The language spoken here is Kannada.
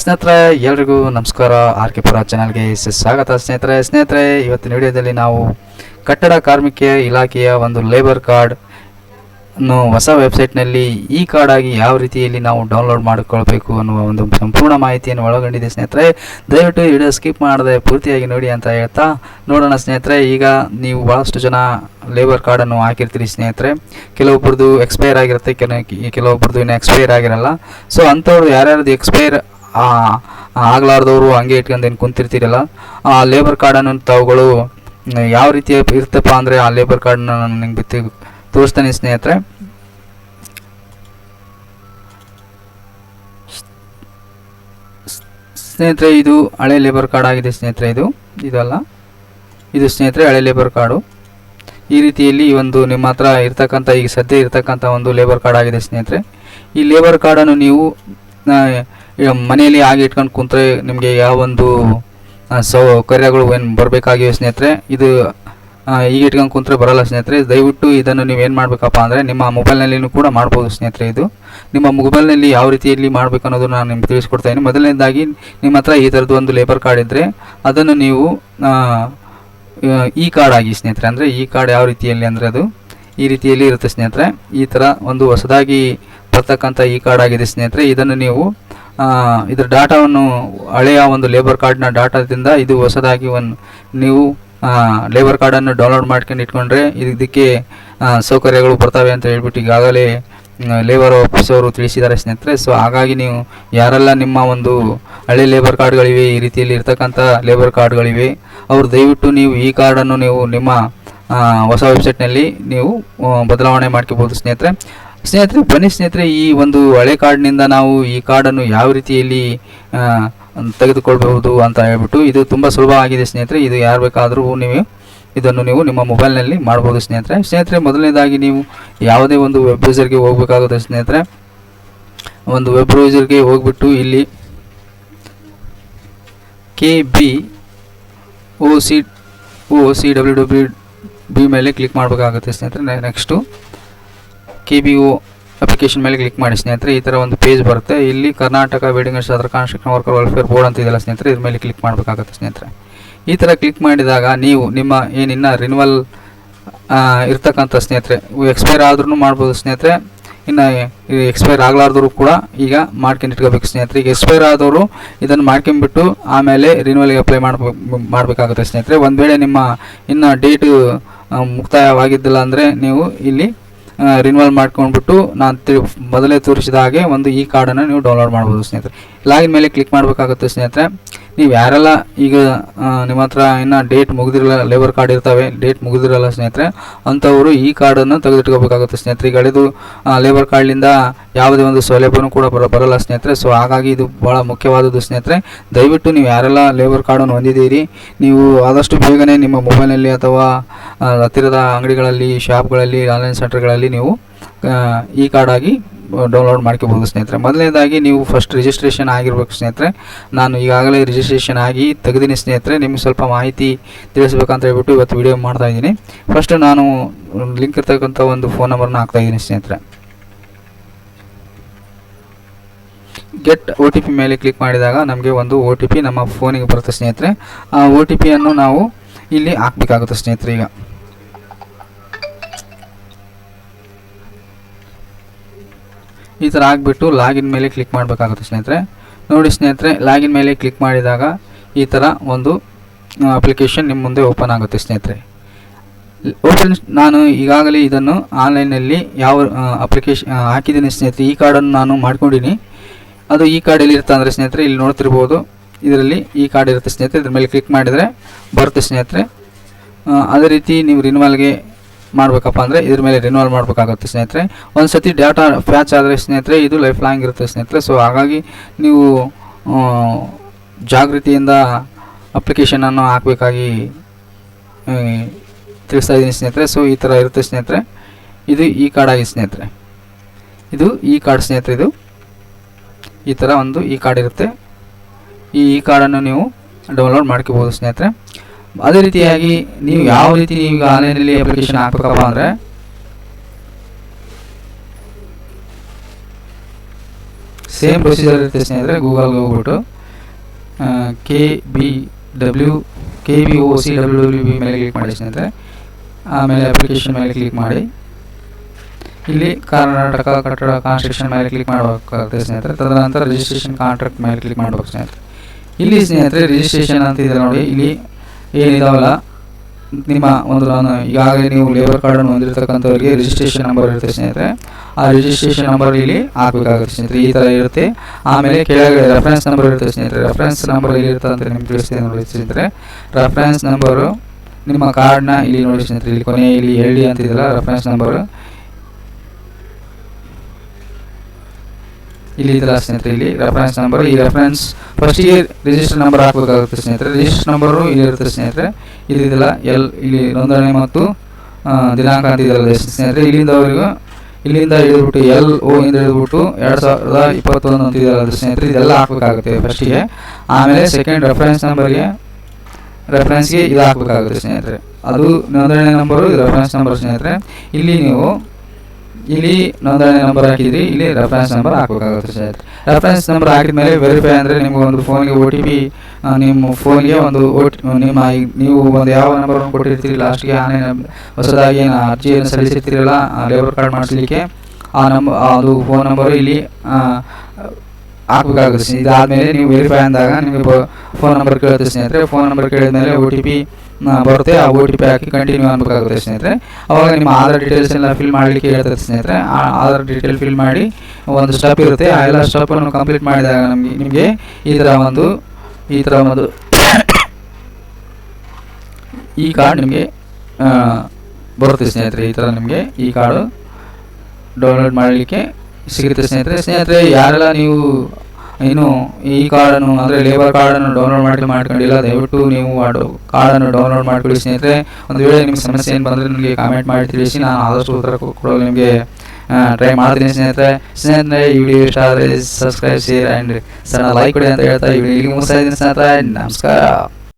ಸ್ನೇಹಿತರೆ, ಎಲ್ರಿಗೂ ನಮಸ್ಕಾರ. ಆರ್ ಕೆ ಪುರ ಚಾನಲ್ಗೆ ಸ್ವಾಗತ. ಸ್ನೇಹಿತರೆ ಸ್ನೇಹಿತರೆ, ಇವತ್ತಿನ ವಿಡಿಯೋದಲ್ಲಿ ನಾವು ಕಟ್ಟಡ ಕಾರ್ಮಿಕ ಇಲಾಖೆಯ ಒಂದು ಲೇಬರ್ ಕಾರ್ಡ್ ಅನ್ನು ಹೊಸ ವೆಬ್ಸೈಟ್ನಲ್ಲಿ ಈ ಕಾರ್ಡ್ ಆಗಿ ಯಾವ ರೀತಿಯಲ್ಲಿ ನಾವು ಡೌನ್ಲೋಡ್ ಮಾಡಿಕೊಳ್ಬೇಕು ಅನ್ನುವ ಒಂದು ಸಂಪೂರ್ಣ ಮಾಹಿತಿಯನ್ನು ಒಳಗೊಂಡಿದೆ ಸ್ನೇಹಿತರೆ. ದಯವಿಟ್ಟು ವಿಡಿಯೋ ಸ್ಕಿಪ್ ಮಾಡದೆ ಪೂರ್ತಿಯಾಗಿ ನೋಡಿ ಅಂತ ಹೇಳ್ತಾ ನೋಡೋಣ ಸ್ನೇಹಿತರೆ. ಈಗ ನೀವು ಭಾಳಷ್ಟು ಜನ ಲೇಬರ್ ಕಾರ್ಡನ್ನು ಹಾಕಿರ್ತೀರಿ ಸ್ನೇಹಿತರೆ. ಕೆಲವೊಬ್ಬರದು ಎಕ್ಸ್ಪೈರ್ ಆಗಿರುತ್ತೆ ಕೆಲ ಕೆಲವೊಬ್ಬರದು ಇನ್ನು ಎಕ್ಸ್ಪೈರ್ ಆಗಿರಲ್ಲ. ಸೊ ಅಂಥವ್ರು ಯಾರ್ಯಾರ್ದು ಎಕ್ಸ್ಪೈರ್ ಆಗ್ಲಾರ್ದವರು ಹಂಗೆ ಇಟ್ಕೊಂಡು ಏನು ಕುಂತಿರ್ತೀರಲ್ಲ ಆ ಲೇಬರ್ ಕಾರ್ಡನ್ನು ಮ್, ಯಾವ ರೀತಿ ಇರ್ತಪ್ಪ ಅಂದರೆ ಆ ಲೇಬರ್ ಕಾರ್ಡ್ನ ನಾನು ನಿಮ್ಗೆ ಬಿತ್ತಿ ತೋರಿಸ್ತೇನೆ ಸ್ನೇಹಿತರೆ. ಸ್ನೇಹಿತರೆ ಇದು ಹಳೆ ಲೇಬರ್ ಕಾರ್ಡ್ ಆಗಿದೆ ಸ್ನೇಹಿತರೆ ಇದು ಇದಲ್ಲ. ಇದು ಸ್ನೇಹಿತರೆ ಹಳೆ ಲೇಬರ್ ಕಾರ್ಡು ಈ ರೀತಿಯಲ್ಲಿ ಒಂದು ನಿಮ್ಮ ಹತ್ರ ಇರ್ತಕ್ಕಂಥ ಈಗ ಸದ್ಯ ಇರ್ತಕ್ಕಂಥ ಒಂದು ಲೇಬರ್ ಕಾರ್ಡ್ ಆಗಿದೆ ಸ್ನೇಹಿತರೆ. ಈ ಲೇಬರ್ ಕಾರ್ಡನ್ನು ನೀವು ಮನೆಯಲ್ಲಿ ಆಗಿ ಇಟ್ಕೊಂಡು ಕುಂತ್ರೆ ನಿಮಗೆ ಯಾವ ಒಂದು ಸೌಕರ್ಯಗಳು ಏನು ಬರಬೇಕಾಗಿವೆ ಸ್ನೇಹಿತರೆ? ಇದು ಈಗ ಇಟ್ಕೊಂಡು ಕುಂತ್ರೆ ಬರಲ್ಲ ಸ್ನೇಹಿತರೆ. ದಯವಿಟ್ಟು ಇದನ್ನು ನೀವು ಏನು ಮಾಡಬೇಕಪ್ಪ ಅಂದರೆ ನಿಮ್ಮ ಮೊಬೈಲ್ನಲ್ಲಿನೂ ಕೂಡ ಮಾಡ್ಬೋದು ಸ್ನೇಹಿತರೆ ಇದು. ನಿಮ್ಮ ಮೊಬೈಲ್ನಲ್ಲಿ ಯಾವ ರೀತಿಯಲ್ಲಿ ಮಾಡಬೇಕು ಅನ್ನೋದು ನಾನು ನಿಮ್ಗೆ ತಿಳಿಸ್ಕೊಡ್ತಾ ಇದ್ದೀನಿ. ಮೊದಲನೇದಾಗಿ ನಿಮ್ಮ ಹತ್ರ ಈ ಥರದ್ದು ಒಂದು ಲೇಬರ್ ಕಾರ್ಡ್ ಇದ್ದರೆ ಅದನ್ನು ನೀವು ಈ ಕಾರ್ಡ್ ಆಗಿ ಸ್ನೇಹಿತರೆ, ಅಂದರೆ ಈ ಕಾರ್ಡ್ ಯಾವ ರೀತಿಯಲ್ಲಿ ಅಂದರೆ ಅದು ಈ ರೀತಿಯಲ್ಲಿ ಇರುತ್ತೆ ಸ್ನೇಹಿತರೆ. ಈ ಥರ ಒಂದು ಹೊಸದಾಗಿ ಬರ್ತಕ್ಕಂಥ ಈ ಕಾರ್ಡ್ ಆಗಿದೆ ಸ್ನೇಹಿತರೆ. ಇದನ್ನು ನೀವು ಇದರ ಡಾಟಾವನ್ನು ಹಳೆಯ ಒಂದು ಲೇಬರ್ ಕಾರ್ಡ್ನ ಡಾಟಾದಿಂದ ಇದು ಹೊಸದಾಗಿ ಒಂದು ನೀವು ಲೇಬರ್ ಕಾರ್ಡನ್ನು ಡೌನ್ಲೋಡ್ ಮಾಡ್ಕೊಂಡು ಇಟ್ಕೊಂಡ್ರೆ ಇದಕ್ಕೆ ಸೌಕರ್ಯಗಳು ಬರ್ತವೆ ಅಂತ ಹೇಳ್ಬಿಟ್ಟು ಈಗಾಗಲೇ ಲೇಬರ್ ಆಫೀಸ್ ಅವರು ತಿಳಿಸಿದ್ದಾರೆ ಸ್ನೇಹಿತರೆ. ಸೊ ಹಾಗಾಗಿ ನೀವು ಯಾರೆಲ್ಲ ನಿಮ್ಮ ಒಂದು ಹಳೆ ಲೇಬರ್ ಕಾರ್ಡ್ಗಳಿವೆ ಈ ರೀತಿಯಲ್ಲಿ ಇರ್ತಕ್ಕಂಥ ಲೇಬರ್ ಕಾರ್ಡ್ಗಳಿವೆ ಅವರು ದಯವಿಟ್ಟು ನೀವು ಈ ಕಾರ್ಡನ್ನು ನೀವು ನಿಮ್ಮ ಹೊಸ ವೆಬ್ಸೈಟ್ನಲ್ಲಿ ನೀವು ಬದಲಾವಣೆ ಮಾಡ್ಕೋಬೋದು ಸ್ನೇಹಿತರೆ. ಸ್ನೇಹಿತರೆ, ಬನ್ನಿ ಸ್ನೇಹಿತರೆ, ಈ ಒಂದು ಹಳೆ ಕಾರ್ಡ್ನಿಂದ ನಾವು ಈ ಕಾರ್ಡನ್ನು ಯಾವ ರೀತಿಯಲ್ಲಿ ತೆಗೆದುಕೊಳ್ಬಹುದು ಅಂತ ಹೇಳ್ಬಿಟ್ಟು ಇದು ತುಂಬ ಸುಲಭ ಆಗಿದೆ ಸ್ನೇಹಿತರೆ. ಇದು ಯಾರು ಬೇಕಾದರೂ ನೀವು ಇದನ್ನು ನೀವು ನಿಮ್ಮ ಮೊಬೈಲ್ನಲ್ಲಿ ಮಾಡ್ಬೋದು ಸ್ನೇಹಿತರೆ. ಸ್ನೇಹಿತರೆ, ಮೊದಲನೇದಾಗಿ ನೀವು ಯಾವುದೇ ಒಂದು ವೆಬ್ ಬ್ರೌಸರ್ಗೆ ಹೋಗಬೇಕಾಗುತ್ತೆ ಸ್ನೇಹಿತರೆ. ಒಂದು ವೆಬ್ ಬ್ರೌಸರ್ಗೆ ಹೋಗ್ಬಿಟ್ಟು ಇಲ್ಲಿ K B O C O C W W B ಮೇಲೆ ಕ್ಲಿಕ್ ಮಾಡಬೇಕಾಗುತ್ತೆ ಸ್ನೇಹಿತರೆ. Next K B O application ಮೇಲೆ ಕ್ಲಿಕ್ ಮಾಡಿ ಸ್ನೇಹಿತರೆ, ಈ ಥರ ಒಂದು ಪೇಜ್ ಬರುತ್ತೆ. ಇಲ್ಲಿ Karnataka building and other construction worker welfare board ಅಂತ ಇದೆಯಲ್ಲ ಸ್ನೇಹಿತರೆ, ಇದ್ರ ಮೇಲೆ ಕ್ಲಿಕ್ ಮಾಡಬೇಕಾಗುತ್ತೆ ಸ್ನೇಹಿತರೆ. ಈ ಥರ ಕ್ಲಿಕ್ ಮಾಡಿದಾಗ ನೀವು ನಿಮ್ಮ ಏನಿನ್ನ ರಿನ್ವಲ್ ಇರ್ತಕ್ಕಂಥ ಸ್ನೇಹಿತರೆ ಎಕ್ಸ್ಪೈರ್ ಆದ್ರೂ ಮಾಡ್ಬೋದು ಸ್ನೇಹಿತರೆ. ಇನ್ನು ಎಕ್ಸ್ಪೈರ್ ಆಗಲಾರ್ದ್ರು ಕೂಡ ಈಗ ಮಾಡ್ಕೊಂಡು ಇಟ್ಕೋಬೇಕು ಸ್ನೇಹಿತರೆ. ಈಗ ಎಕ್ಸ್ಪೈರ್ ಆದವರು ಇದನ್ನು ಮಾಡ್ಕೊಂಬಿಟ್ಟು ಆಮೇಲೆ ರಿನ್ಯೂವಲ್ಗೆ ಅಪ್ಲೈ ಮಾಡ್ಬೇಕು ಮಾಡಬೇಕಾಗುತ್ತೆ ಸ್ನೇಹಿತರೆ. ಒಂದು ವೇಳೆ ನಿಮ್ಮ ಇನ್ನು ಡೇಟು ಮುಕ್ತಾಯವಾಗಿದ್ದಿಲ್ಲ ಅಂದರೆ ನೀವು ಇಲ್ಲಿ ರಿನ್ಯೂವಲ್ ಮಾಡ್ಕೊಂಡ್ಬಿಟ್ಟು ನಾನು ತಿ, ಮೊದಲೇ ತೋರಿಸಿದ ಹಾಗೆ ಒಂದು ಈ ಕಾರ್ಡನ್ನು ನೀವು ಡೌನ್ಲೋಡ್ ಮಾಡ್ಬೋದು ಸ್ನೇಹಿತರೆ. ಲಾಗಿನ್ ಮೇಲೆ ಕ್ಲಿಕ್ ಮಾಡಬೇಕಾಗುತ್ತೆ ಸ್ನೇಹಿತರೆ. ನೀವು ಯಾರೆಲ್ಲ ಈಗ ನಿಮ್ಮ ಹತ್ರ ಇನ್ನು ಡೇಟ್ ಮುಗಿದಿರಲ್ಲ ಲೇಬರ್ ಕಾರ್ಡ್ ಇರ್ತವೆ ಡೇಟ್ ಮುಗಿದಿರಲ್ಲ ಸ್ನೇಹಿತರೆ, ಅಂಥವರು ಈ ಕಾರ್ಡನ್ನು ತೆಗೆದಿಟ್ಕೋಬೇಕಾಗುತ್ತೆ ಸ್ನೇಹಿತರೆ. ಈಗ ಇದು ಲೇಬರ್ ಕಾರ್ಡ್ನಿಂದ ಯಾವುದೇ ಒಂದು ಸೌಲಭ್ಯನೂ ಕೂಡ ಬರ, ಬರಲ್ಲ ಸ್ನೇಹಿತರೆ. ಸೊ ಹಾಗಾಗಿ ಇದು ಭಾಳ ಮುಖ್ಯವಾದದ್ದು ಸ್ನೇಹಿತರೆ. ದಯವಿಟ್ಟು ನೀವು ಯಾರೆಲ್ಲ ಲೇಬರ್ ಕಾರ್ಡನ್ನು ಹೊಂದಿದ್ದೀರಿ, ನೀವು ಆದಷ್ಟು ಬೇಗನೆ ನಿಮ್ಮ ಮೊಬೈಲ್ನಲ್ಲಿ ಅಥವಾ ಹತ್ತಿರದ ಅಂಗಡಿಗಳಲ್ಲಿ ಶಾಪ್ಗಳಲ್ಲಿ ಆನ್ಲೈನ್ ಸೆಂಟರ್ಗಳಲ್ಲಿ ನೀವು ಈ ಕಾರ್ಡ್ ಆಗಿ ಡೌನ್ಲೋಡ್ ಮಾಡ್ಕೋಬೋದು ಸ್ನೇಹಿತರೆ. ಮೊದಲನೇದಾಗಿ ನೀವು ಫಸ್ಟ್ ರಿಜಿಸ್ಟ್ರೇಷನ್ ಆಗಿರ್ಬೇಕು ಸ್ನೇಹಿತರೆ. ನಾನು ಈಗಾಗಲೇ ರಿಜಿಸ್ಟ್ರೇಷನ್ ಆಗಿ ತೆಗೆದೀನಿ ಸ್ನೇಹಿತರೆ. ನಿಮಗೆ ಸ್ವಲ್ಪ ಮಾಹಿತಿ ತಿಳಿಸ್ಬೇಕಂತ ಹೇಳ್ಬಿಟ್ಟು ಇವತ್ತು ವಿಡಿಯೋ ಮಾಡ್ತಾ ಇದ್ದೀನಿ. ಫಸ್ಟ್ ನಾನು ಲಿಂಕ್ ಇರ್ತಕ್ಕಂಥ ಒಂದು ಫೋನ್ ನಂಬರ್ನ ಹಾಕ್ತಾ ಇದ್ದೀನಿ ಸ್ನೇಹಿತರೆ. ಗೆಟ್ ಒ ಟಿ ಪಿ ಮೇಲೆ ಕ್ಲಿಕ್ ಮಾಡಿದಾಗ ನಮಗೆ ಒಂದು ಒ ಟಿ ಪಿ ನಮ್ಮ ಫೋನಿಗೆ ಬರುತ್ತೆ ಸ್ನೇಹಿತರೆ. ಆ ಒ ಟಿ ಪಿಯನ್ನು ನಾವು ಇಲ್ಲಿ ಹಾಕಬೇಕಾಗುತ್ತೆ ಸ್ನೇಹಿತರೆ ಈಗ. ಈ ಥರ ಆಗಿಬಿಟ್ಟು ಲಾಗಿನ್ ಮೇಲೆ ಕ್ಲಿಕ್ ಮಾಡಬೇಕಾಗುತ್ತೆ ಸ್ನೇಹಿತರೆ. ನೋಡಿ ಸ್ನೇಹಿತರೆ, ಲಾಗಿನ್ ಮೇಲೆ ಕ್ಲಿಕ್ ಮಾಡಿದಾಗ ಈ ಥರ ಒಂದು ಅಪ್ಲಿಕೇಶನ್ ನಿಮ್ಮ ಮುಂದೆ ಓಪನ್ ಆಗುತ್ತೆ ಸ್ನೇಹಿತರೆ. ಓಪನ್ ನಾನು ಈಗಾಗಲೇ ಇದನ್ನು ಆನ್ಲೈನಲ್ಲಿ ಯಾವ ಅಪ್ಲಿಕೇಶನ್ ಹಾಕಿದ್ದೀನಿ ಸ್ನೇಹಿತರೆ. ಈ ಕಾರ್ಡನ್ನು ನಾನು ಮಾಡ್ಕೊಂಡಿನಿ. ಅದು ಈ ಕಾರ್ಡ್ ಎಲ್ಲಿರುತ್ತೆ ಅಂದರೆ ಸ್ನೇಹಿತರೆ, ಇಲ್ಲಿ ನೋಡ್ತಿರ್ಬೋದು. ಇದರಲ್ಲಿ ಈ ಕಾರ್ಡ್ ಇರುತ್ತೆ ಸ್ನೇಹಿತರೆ. ಇದ್ರ ಮೇಲೆ ಕ್ಲಿಕ್ ಮಾಡಿದರೆ ಬರುತ್ತೆ ಸ್ನೇಹಿತರೆ. ಅದೇ ರೀತಿ ನೀವು ರಿನ್ವಾಲ್ಗೆ ಮಾಡಬೇಕಪ್ಪ ಅಂದರೆ ಇದ್ರ ಮೇಲೆ ರಿನ್ಯೂವಲ್ ಮಾಡಬೇಕಾಗುತ್ತೆ ಸ್ನೇಹಿತರೆ. ಒಂದು ಸತಿ ಡಾಟಾ ಪ್ಯಾಚ್ ಆದರೆ ಸ್ನೇಹಿತರೆ, ಇದು ಲೈಫ್ ಲಾಂಗ್ ಇರುತ್ತೆ ಸ್ನೇಹಿತರೆ. ಸೊ ಹಾಗಾಗಿ ನೀವು ಜಾಗೃತಿಯಿಂದ ಅಪ್ಲಿಕೇಶನನ್ನು ಹಾಕಬೇಕಾಗಿ ತಿಳಿಸ್ತಾ ಇದ್ದೀನಿ ಸ್ನೇಹಿತರೆ. ಸೊ ಈ ಥರ ಇರುತ್ತೆ ಸ್ನೇಹಿತರೆ. ಇದು ಈ ಕಾರ್ಡ್ ಆಗಿ ಸ್ನೇಹಿತರೆ. ಇದು ಈ ಕಾರ್ಡ್ ಸ್ನೇಹಿತರೆ ಇದು. ಈ ಥರ ಒಂದು ಈ ಕಾರ್ಡ್ ಇರುತ್ತೆ. ಈ ಕಾರ್ಡನ್ನು ನೀವು ಡೌನ್ಲೋಡ್ ಮಾಡ್ಕೋಬೋದು ಸ್ನೇಹಿತರೆ. ಅದೇ ರೀತಿಯಾಗಿ ನೀವು ಯಾವ ರೀತಿ ನೀವು ಆನ್ಲೈನಲ್ಲಿ ಅಪ್ಲಿಕೇಶನ್ ಹಾಕ್ಬೇಕಪ್ಪ ಅಂದರೆ ಸೇಮ್ ಪ್ರೊಸೀಜರ್ ಇರುತ್ತೆ ಸ್ನೇಹಿತರೆ, ಗೂಗಲ್ಗೆ ಹೋಗ್ಬಿಟ್ಟು K B W K B O C W W B ಮೇಲೆ ಕ್ಲಿಕ್ ಮಾಡಿ ಸ್ನೇಹಿತರೆ. ಆಮೇಲೆ ಅಪ್ಲಿಕೇಶನ್ ಮೇಲೆ ಕ್ಲಿಕ್ ಮಾಡಿ. ಇಲ್ಲಿ ಕರ್ನಾಟಕ, ಕಟ್ಟಡ ಕಾನ್ಸ್ಟ್ರಕ್ಷನ್ ಮೇಲೆ ಕ್ಲಿಕ್ ಮಾಡಬೇಕಾಗುತ್ತೆ ಸ್ನೇಹಿತರೆ. ತದನಂತರ ರಿಜಿಸ್ಟ್ರೇಷನ್ ಕಾಂಟ್ರಾಕ್ಟ್ ಮೇಲೆ ಕ್ಲಿಕ್ ಮಾಡಬೇಕು ಸ್ನೇಹಿತರೆ. ಇಲ್ಲಿ ಸ್ನೇಹಿತರೆ ರಿಜಿಸ್ಟ್ರೇಷನ್ ಅಂತ ಇದೆ ನೋಡಿ. ಇಲ್ಲಿ ಏನಿದಾವಲ್ಲ? ನಿಮ್ಮ ಒಂದು ನಾನು ಈಗಾಗಲೇ ನೀವು ಲೇಬರ್ ಕಾರ್ಡನ್ನು ಹೊಂದಿರತಕ್ಕಂಥವ್ರಿಗೆ ರಿಜಿಸ್ಟ್ರೇಷನ್ ನಂಬರ್ ಇರುತ್ತೆ ಸ್ನೇಹಿತರೆ. ಆ ರಿಜಿಸ್ಟ್ರೇಷನ್ ನಂಬರ್ ಇಲ್ಲಿ ಹಾಕಬೇಕಾಗುತ್ತೆ ಸ್ನೇಹಿತರೆ. ಈ ಥರ ಇರುತ್ತೆ. ಆಮೇಲೆ ಕೆಳಗಡೆ ರೆಫರೆನ್ಸ್ ನಂಬರ್ ಇರುತ್ತೆ ಸ್ನೇಹಿತರೆ. ರೆಫರೆನ್ಸ್ ನಂಬರ್ ಎಲ್ಲಿರುತ್ತೆ ಅಂತ ನಿಮ್ಗೆ ತಿಳಿಸ್ತೀನಿ ನೋಡಿ ಸ್ನೇಹಿತರೆ. ರೆಫರೆನ್ಸ್ ನಂಬರು ನಿಮ್ಮ ಕಾರ್ಡ್ನ ಇಲ್ಲಿ ನೋಡಿ ಸ್ನೇಹಿತರೆ. ಇಲ್ಲಿ ಕೊನೆ ಇಲ್ಲಿ ಡಿ ಅಂತಿದೆಯಲ್ಲ ರೆಫರೆನ್ಸ್ ನಂಬರು ಇಲ್ಲಿ ಇದೆಲ್ಲ ಸ್ನೇಹಿತರೆ, ಇಲ್ಲಿ ರೆಫರೆನ್ಸ್ ನಂಬರ್ ಈ ರೆಫರೆನ್ಸ್ ಫಸ್ಟಿಗೆ ರಿಜಿಸ್ಟರ್ ನಂಬರ್ ಹಾಕಬೇಕಾಗುತ್ತೆ ಸ್ನೇಹಿತರೆ. ರಿಜಿಸ್ಟರ್ ನಂಬರು ಇಲ್ಲಿ ಇರುತ್ತೆ ಸ್ನೇಹಿತರೆ. ಇಲ್ಲಿ ಇದೆಲ್ಲ ಎಲ್, ಇಲ್ಲಿ ನೋಂದಣಿ ಮತ್ತು ದಿನಾಂಕ ಅಂತ ಇದೆಲ್ಲ ಸ್ನೇಹಿತರೆ. ಇಲ್ಲಿಂದವರೆಗೂ ಇಲ್ಲಿಂದ ಹಿಡಿದ್ಬಿಟ್ಟು ಎಲ್, ಓ ಇಂದ ಹಿಡಿದ್ಬಿಟ್ಟು ಎರಡು ಸಾವಿರದ ಇಪ್ಪತ್ತೊಂದು ಅಂತ ಇದೆಲ್ಲ ಸ್ನೇಹಿತರೆ. ಇದೆಲ್ಲ ಹಾಕಬೇಕಾಗುತ್ತೆ ಫಸ್ಟಿಗೆ ಆಮೇಲೆ ಸೆಕೆಂಡ್ ರೆಫರೆನ್ಸ್ ನಂಬರ್ಗೆ ರೆಫರೆನ್ಸ್ಗೆ ಇದು ಹಾಕಬೇಕಾಗುತ್ತೆ ಸ್ನೇಹಿತರೆ. ಅದು ನೋಂದಣಿ ನಂಬರು ಇದು ರೆಫರೆನ್ಸ್ ನಂಬರ್ ಸ್ನೇಹಿತರೆ. ಇಲ್ಲಿ ನೀವು ಇಲ್ಲಿ ನೋಂದಣಿ ನಂಬರ್ ಹಾಕಿದ್ರಿ, ಇಲ್ಲಿ ರೆಫರೆನ್ಸ್ ನಂಬರ್ ಹಾಕಬೇಕಾಗುತ್ತೆ ಸರ್. ರೆಫರೆನ್ಸ್ ನಂಬರ್ ಹಾಕಿದ ಮೇಲೆ ವೆರಿಫೈ ಅಂದರೆ ನಿಮಗೆ ಒಂದು ಫೋನ್ಗೆ ಒ ಟಿ ಪಿ ನಿಮ್ಮ ಫೋನ್ಗೆ ಒಂದು ಒ ಟಿ ನಿಮ್ಮ ನೀವು ಒಂದು ಯಾವ ನಂಬರನ್ನು ಕೊಟ್ಟಿರ್ತೀರಿ ಲಾಸ್ಟ್ಗೆ ಆನ್ಲೈನ್ ಹೊಸದಾಗಿ ಏನು ಅರ್ಜಿಯನ್ನು ಸಲ್ಲಿಸಿರ್ತೀರಲ್ಲ ಲೇಬರ್ ಕಾರ್ಡ್ ಮಾಡಿಸ್ಲಿಕ್ಕೆ, ಆ ನಂಬ ಅದು ಫೋನ್ ನಂಬರು ಇಲ್ಲಿ ಹಾಕಬೇಕಾಗುತ್ತೆ. ಇದಾದಮೇಲೆ ನೀವು ವೆರಿಫೈ ಅಂದಾಗ ನಿಮಗೆ ಫೋನ್ ನಂಬರ್ ಕೇಳುತ್ತೆ ಸ್ನೇಹಿತರೆ ಫೋನ್ ನಂಬರ್ ಕೇಳಿದ ಮೇಲೆ ಒ ಟಿ ಪಿ ಬರುತ್ತೆ, ಆ ಓ ಟಿ ಪಿ ಹಾಕಿ ಕಂಟಿನ್ಯೂ ಅನ್ಬೇಕಾಗುತ್ತೆ ಸ್ನೇಹಿತರೆ. ಅವಾಗ ನಿಮ್ಮ ಆಧಾರ್ ಡೀಟೇಲ್ಸ್ ಎಲ್ಲ ಫಿಲ್ ಮಾಡಲಿಕ್ಕೆ ಹೇಳ್ತದೆ ಸ್ನೇಹಿತರೆ. ಆಧಾರ್ ಡೀಟೇಲ್ ಫಿಲ್ ಮಾಡಿ ಒಂದು ಸ್ಟೆಪ್ ಇರುತ್ತೆ. ಆ ಎಲ್ಲ ಸ್ಟೆಪ್ಪನ್ನು ಕಂಪ್ಲೀಟ್ ಮಾಡಿದಾಗ ನಮಗೆ, ನಿಮಗೆ ಈ ಥರ ಒಂದು, ಈ ಥರ ಒಂದು ಈ ಕಾರ್ಡ್ ನಿಮಗೆ ಬರುತ್ತೆ ಸ್ನೇಹಿತರೆ. ಈ ಥರ ನಿಮಗೆ ಈ ಕಾರ್ಡು ಡೌನ್ಲೋಡ್ ಮಾಡಲಿಕ್ಕೆ ಸಿಗುತ್ತೆ ಸ್ನೇಹಿತರೆ. ಸ್ನೇಹಿತರೆ, ಯಾರೆಲ್ಲ ನೀವು ಇನ್ನು ಈ ಕಾರ್ಡನ್ನು ಅಂದರೆ ಲೇಬರ್ ಕಾರ್ಡನ್ನು ಡೌನ್ಲೋಡ್ ಮಾಡಿ ಮಾಡ್ಕೊಂಡಿಲ್ಲ, ದಯವಿಟ್ಟು ನೀವು ಕಾರ್ಡನ್ನು ಡೌನ್ಲೋಡ್ ಮಾಡಿಕೊಳ್ಳಿ ಸ್ನೇಹಿತರೆ. ಒಂದು ವೇಳೆ ನಿಮ್ಗೆ ಸಮಸ್ಯೆ ಏನು ಬಂದರೆ ನನಗೆ ಕಾಮೆಂಟ್ ಮಾಡಿ ತಿಳಿಸಿ, ನಾನು ಆದಷ್ಟು ಉತ್ತರ ಕೊಡಲು ನಿಮಗೆ ಟ್ರೈ ಮಾಡ್ತೀನಿ ಸ್ನೇಹಿತರೆ. ಸ್ನೇಹಿತರೆ, ಈ ವಿಡಿಯೋ ಇಷ್ಟ ಆದರೆ ಸಬ್ಸ್ಕ್ರೈಬ್ ಶೇರ್ ಆ್ಯಂಡ್ ಸಣ್ಣ ಲೈಕ್ ಕೊಡಿ ಅಂತ ಹೇಳ್ತಾ ಈ ವಿಡಿಯೋ ಮುಗಿಸ್ತಾ ಇದ್ದೀನಿ ಸ್ನೇಹಿತರೆ. ನಮಸ್ಕಾರ.